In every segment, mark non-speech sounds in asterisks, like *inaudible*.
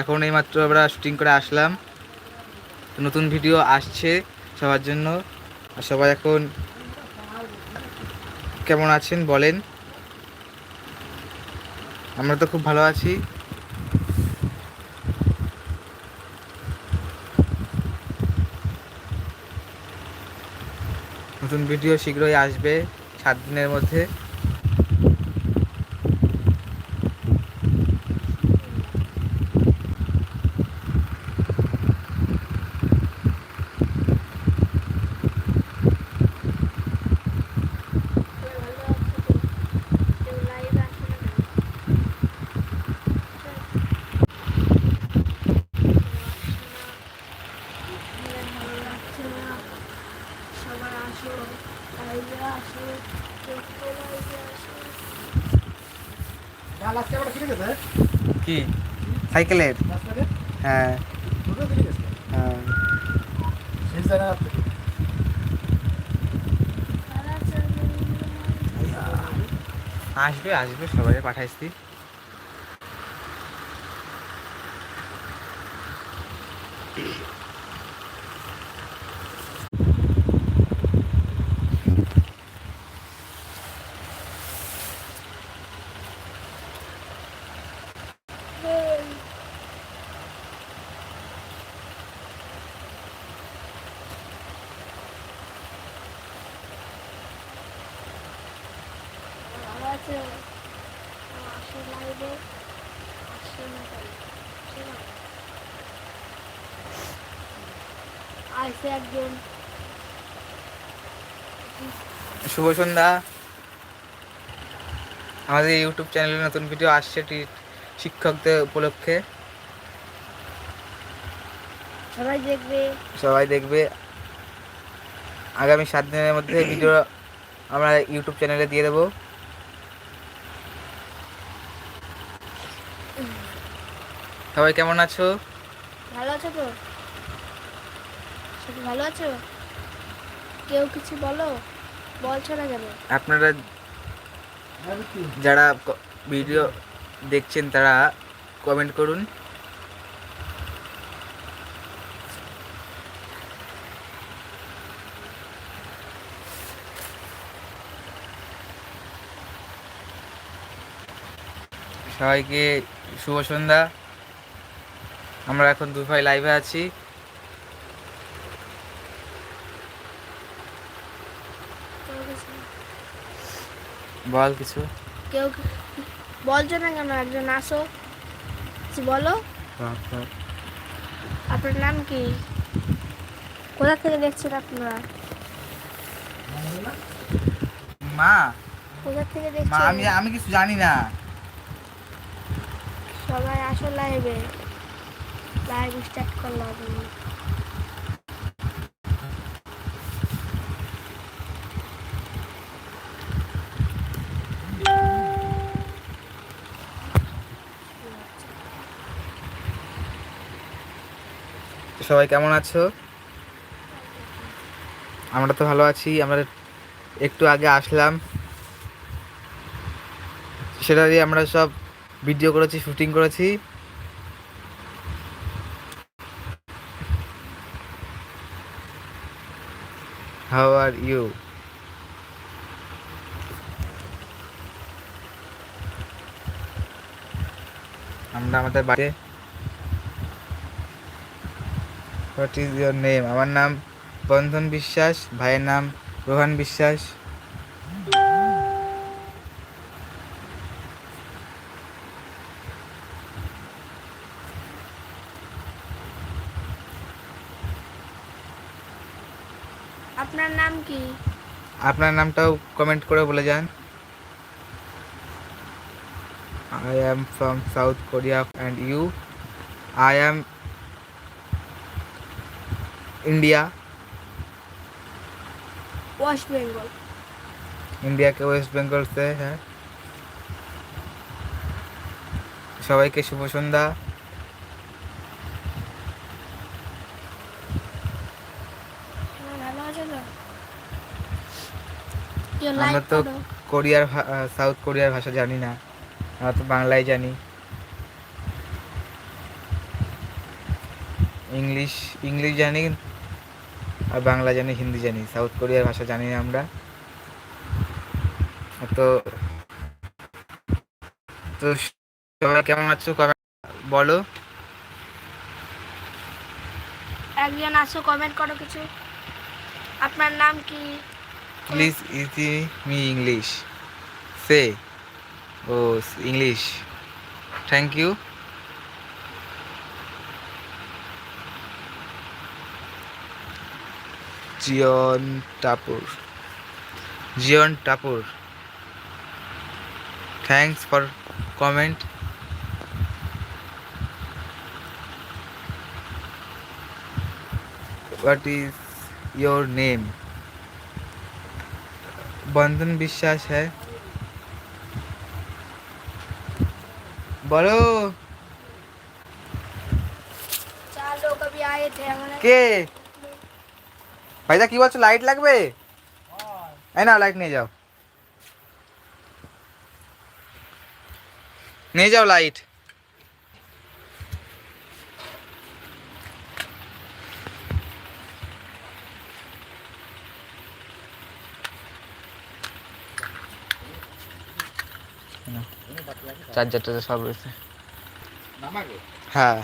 এখন এইমাত্র আমরা শুটিং করে আসলাম। নতুন ভিডিও আসছে সবার জন্য। আর সবাই এখন কেমন আছেন বলেন। আমরা তো খুব ভালো আছি। নতুন ভিডিও শীঘ্রই আসবে, সাত দিনের মধ্যে সবাই আসো লাইভে আসো কেউ কেউ লাইভে আসো ডাল আজকে আবার কিনে গেছে কি? সাইকেলের? হ্যাঁ। হ্যাঁ। আসবে আসবে সবাই পাঠাইছি তারা আছে আসো লাইভে আসো না তাই আসো না আইসে একজন। শুভ সন্ধ্যা। আমাদের ইউটিউব চ্যানেলে নতুন ভিডিও আসছে শিক্ষকদের উপলক্ষে। সবাই দেখবে। সবাই দেখবে। আগামী সাত দিনের মধ্যে ভিডিও আমরা ইউটিউব চ্যানেলে দিয়ে দেবো। সবাই কেমন আছো? ভালো আছো তো? ভালো আছো? কেউ কিছু বলো? বলছো না কেন আপনারা যারা ভিডিও দেখছেন তারা কমেন্ট করুন। সবাইকে শুভ সন্ধ্যা। আমরা এখন দুভাই লাইভে আছি কেউ কিছু বল কিছু। কেউ কি- বলছো না কেন একজন আসো। কিছু বলো। আপনার নাম কি? কোথা থেকে দেখছেন আপনারা? মা। কোথা থেকে মা দেখছেন? আমি আমি কিছু জানি না। সবাই আসো লাইভে লাইভ স্টার্ট করলাম আমি। সবাই কেমন আছো? আমরা তো ভালো আছি, আমরা একটু আগে আসলাম। সেটা দিয়ে আমরা সব ভিডিও করেছি শুটিং করেছি। হাউ আর ইউ আমরা আমাদের বাড়িতে হোয়াট ইজ ইয়োর নেম আমার নাম বন্ধন বিশ্বাস ভাইয়ের নাম রোহান বিশ্বাস। আপনার নাম কি? আপনার নামটাও কমেন্ট করে বলে যান। I am from South Korea and you I am India. West Bengal. ইন্ডিয়াকে ওয়েস্ট বেঙ্গলতে হ্যাঁ। সবাইকে শুভ সন্ধ্যা। আমরা তো কোরিয়ার সাউথ কোরিয়ার ভাষা জানি না। আমরা তো বাংলায় জানি। ইংলিশ ইংলিশ জানি আর বাংলা জানি হিন্দি জানি সাউথ কোরিয়ার ভাষা জানি না আমরা। তো তো সবাই কেমন আছো? কমেন্ট বলো। একজন আসো কমেন্ট করো কিছু। আপনার নাম কি? Please easy me English say O English thank you জিয়ন Tapur জিয়ন Tapur thanks for comment what is your name बंधन विश्वास है বলো चार लोग अभी आए थे हमारे কে ভাইদা কি বলছো? লাইট লাগবে? এই না লাইট নিয়ে যাও। নিয়ে যাও লাইট চার্জারটা সব রয়েছে। হ্যাঁ।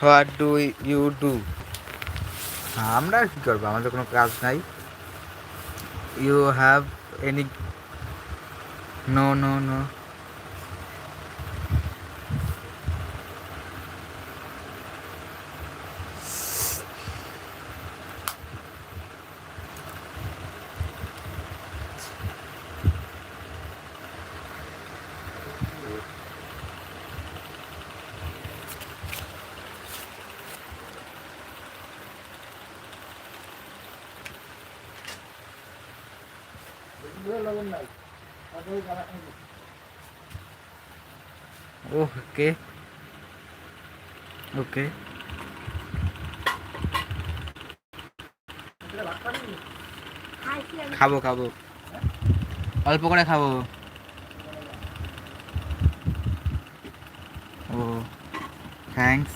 হোয়াট ডু ইউ ডু আমরা আর কি করব? আমাদের কোনো কাজ নাই। You have any no no no okay okay খাব? খাব অল্প করে খাব। ও থ্যাঙ্কস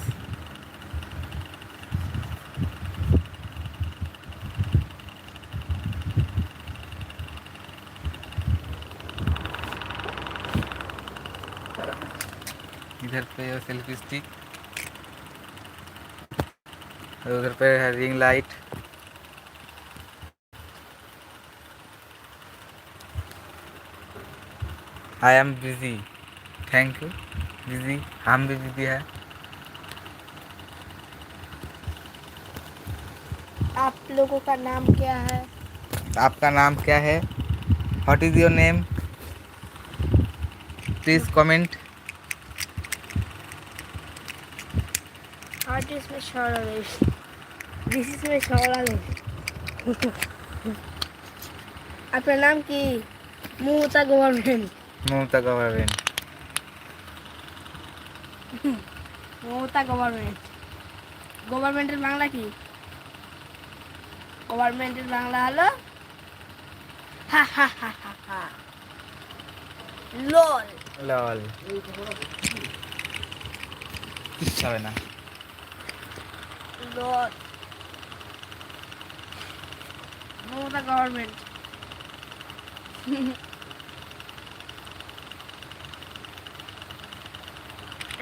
इधर पे सेल्फी स्टिक और उधर पे है ring light I am busy thank you busy हम भी बिज़ी है। आप लोगों का नाम क्या है? आपका नाम क्या है? What is your name please comment What is my shoulder? This is my shoulder *laughs* আপনার নাম কি? Mamata government Mamata government Mamata government গভর্নমেন্টের বাংলা কি? গভর্নমেন্টের বাংলা হলো হা হা হা হা হা। লল লল হবে না। লল মমতা গভর্নমেন্ট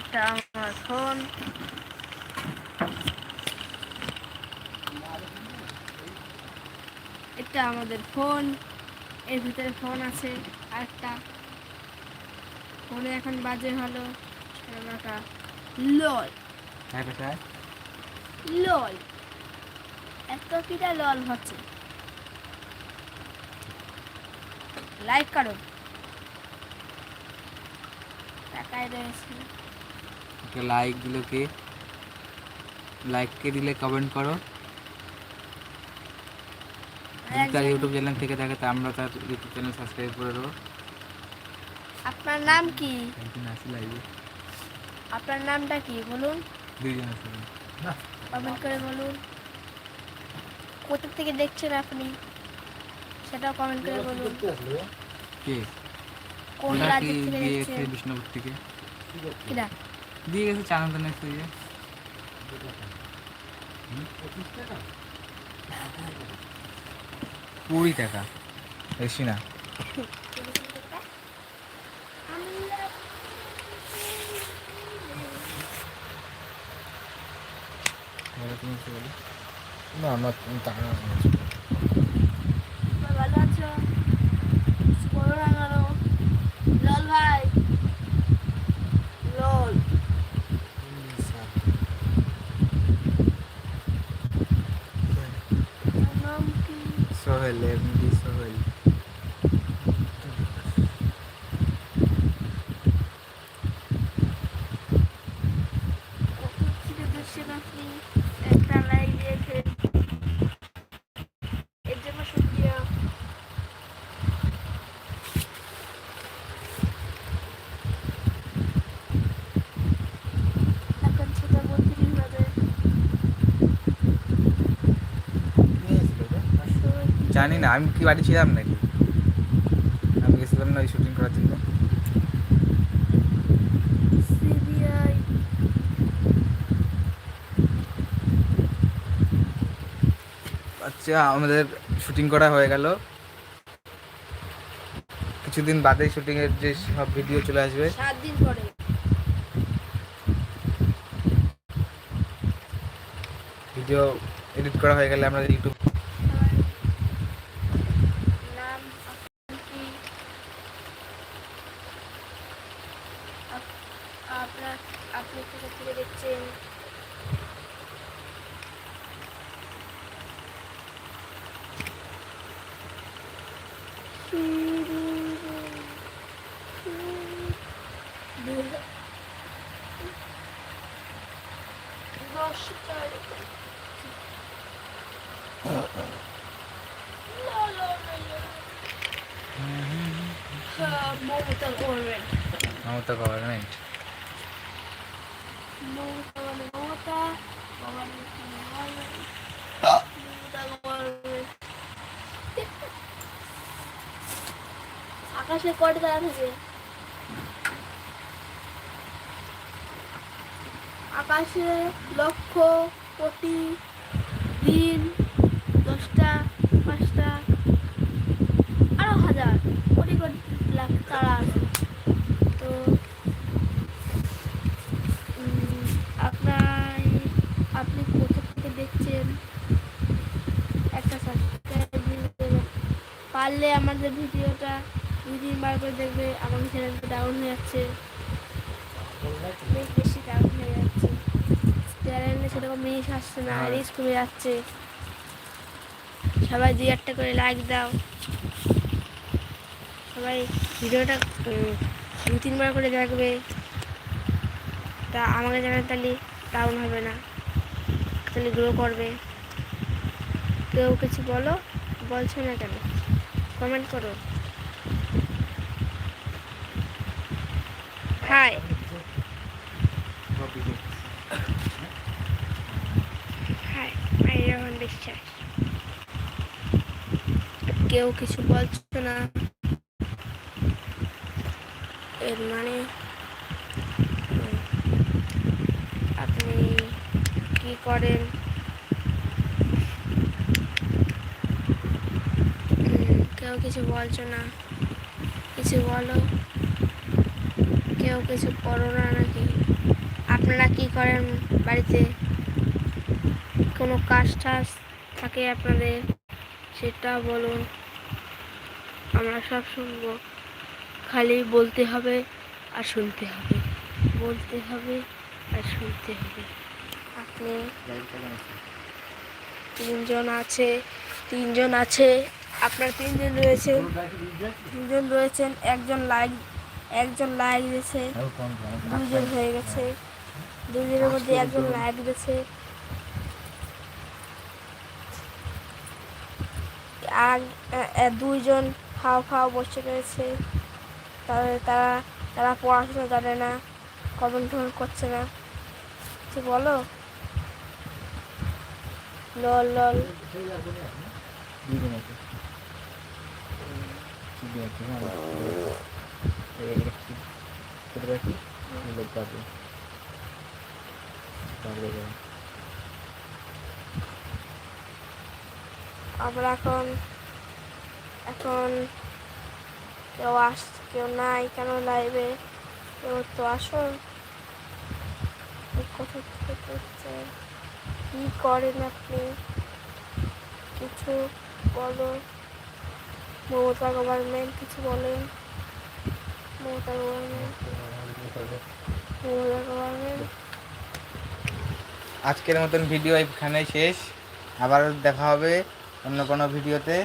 এটা আমার ফোন এটা আমাদের ফোন এর ভিতরে ফোন আছে আরেকটা ফোনে এখন বাজে হলো কোথায় লল। এত কিটা লল হচ্ছে। লাইক করো। টাকায় রয়েছে। ওকে লাইক দিলে কে? লাইক কে দিলে কমেন্ট করো। তার ইউটিউব চ্যানেল থেকে থাকে তা আমরা তার ইউটিউব চ্যানেল সাবস্ক্রাইব করে দেবো। আপনার নাম কি? একদিন আসি লাইভে আপনার নামটা কি বলুন? দুইজন আছে। কমেন্ট করে বলুন। কোথা থেকে দেখছেন আপনি? সেটাও কমেন্ট করে বলুন। কে? কোন রাজ্য থেকে দেখছেন? বিষ্ণুপুর থেকে? কিরা দিয়ে গেছে চানন্দনে এসে যে কুড়ি টাকা। বেশি না। *laughs* বলো তুমি কিছু বলো? না আমার টাকা ভালো আছো বড় রাঙানো লল ভাই লল নাম কি সোহেল এমডি সোহেল ছিল দর্শন আপনি একটা লাইক দিয়েছেন এর জন্য শুক্রিয়া এখন সেটা বত্রিশ বাজে জানি না আমি কি বাড়ি ছিলাম নাকি? আমি গেছিলাম না ওই শুটিং করার জন্য। আচ্ছা আমাদের শুটিং করা হয়ে গেল। কিছুদিন বাদে শুটিং এর যে সব ভিডিও চলে আসবে। সাত দিন পরে। ভিডিও এডিট করা হয়ে গেলে আমরা ইউটিউব নাম আপনি কি আপ- আপনার আপনি কোথা থেকে দেখছেন? la la. Uh, Mamata government Mamata government আকাশে কয়টা থাকে। আকাশে লক্ষ কোটি দিন দশটা, পাঁচটা, আরও হাজার কোটি কোটি লাখ তারা আছে তো উম, আপনার আপনি কোথা থেকে দেখছেন একটা সাবস্ক্রাইব দিয়ে দেবেন পারলে আমাদের ভিডিওটা দুই দিন বার করে দেখবে আমাদের চ্যানেলটা ডাউন হয়ে যাচ্ছে। অনেক বেশি ডাউন হয়ে যাচ্ছে। চ্যানেলে সেরকম মিস আসছে না হ্যাঁ। রিস্ক কমে যাচ্ছে। সবাই দুই একটা করে লাইক দাও। সবাই ভিডিওটা দু তিনবার করে দেখবে। তা আমাকে জানান তাহলে ডাউন হবে না। তাহলে গ্রো করবে। কেউ কিছু বলো বলছো না কেন? কমেন্ট করো। হাই হাই রহমান বিশ্বাস কেউ কিছু বলছো না? এর মানে? আপনি কি করেন? কেউ কিছু বলছো না। কিছু বলো। কেউ কিছু করো না নাকি? আপনারা কি করেন বাড়িতে? কোনো কাজ টাজ থাকে আপনাদের? সেটা বলুন। আমরা সব শুনব। খালি বলতে হবে আর শুনতে হবে। বলতে হবে আর শুনতে হবে। আপনি তিনজন আছে তিনজন আছে। আপনার তিনজন রয়েছেন তিনজন রয়েছেন একজন লাইক একজন লাইক দিয়েছে দুজন হয়ে গেছে। দুজনের মধ্যে একজন লাইক দিয়েছে। আর দুইজন ফাও ফাও বসে রয়েছে। তাহলে তারা তারা পড়াশোনা জানে না কমেন্ট টমেন্ট করছে না। কিছু বলো। লল লল। দিয়েছি এখন এখন কেউ আস কেউ নাই কেন লাইভে? কেউ তো আসো। কোথা কী করেন আপনি? কিছু বলো। মমতা গভর্নমেন্ট, কিছু বলেন? মমতা গভর্নমেন্ট। মমতা গভর্নমেন্ট। আজকের মতন ভিডিও এখানে শেষ। আবার দেখা হবে অন্য কোনো ভিডিওতে।